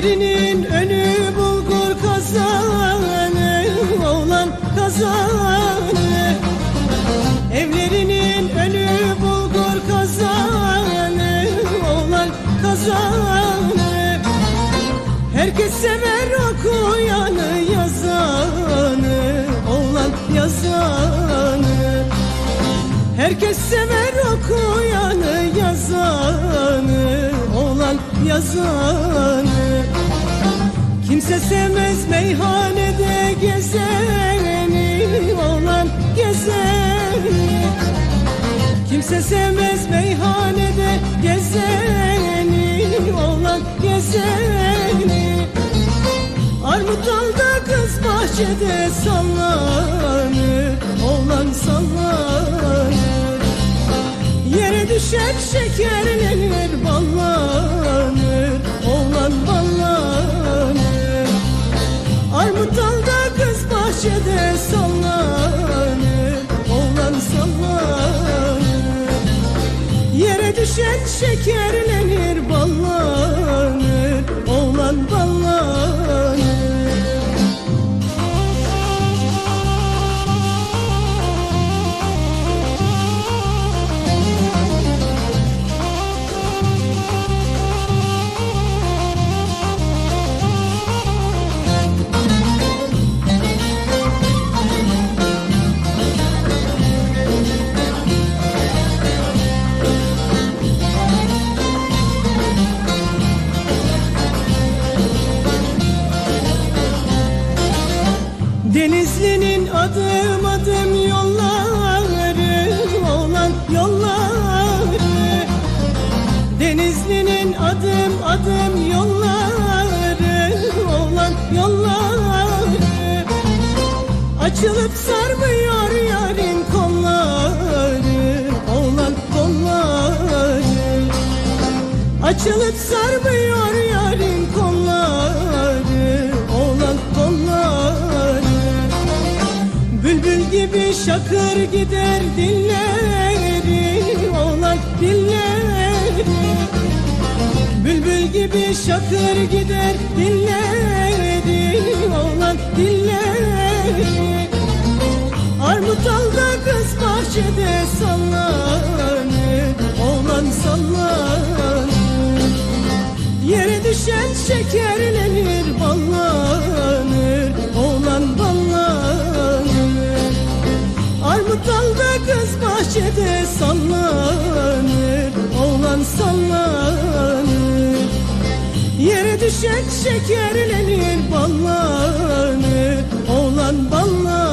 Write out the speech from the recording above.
Evlerinin önü bulgur kazanı Oğlan kazanı. Evlerinin önü bulgur kazanı Oğlan kazanı. Herkes sever okuyanı yazanı Oğlan yazanı. Herkes sever okuyanı yazanı Oğlan yazanı Kimse sevmez meyhanede gezeni Oğlan gezeni. Kimse sevmez meyhanede gezeni Oğlan gezeni. Armut dalda kız bahçede sallanır Oğlan sallanır. Yere düşer şekerlenir ballanır Yere düşer Denizli'nin adım adım yolları olan yolları. Denizli'nin adım adım yolları olan yolları. Açılıp sarmıyor yarın kolları olan kolları. Açılıp sarmıyor gibi şakır gider dilleri olan dilleri. Bülbül gibi şakır gider dilleri olan dilleri. Armut dalda kız bahçede sallanır Oğlan sallanır. Yere düşen şekerlenir ballanır Oğlan ballanır bahçede sallanır Oğlan sallanır. Yere düşen şekerlenir ballanır. Oğlan ballanır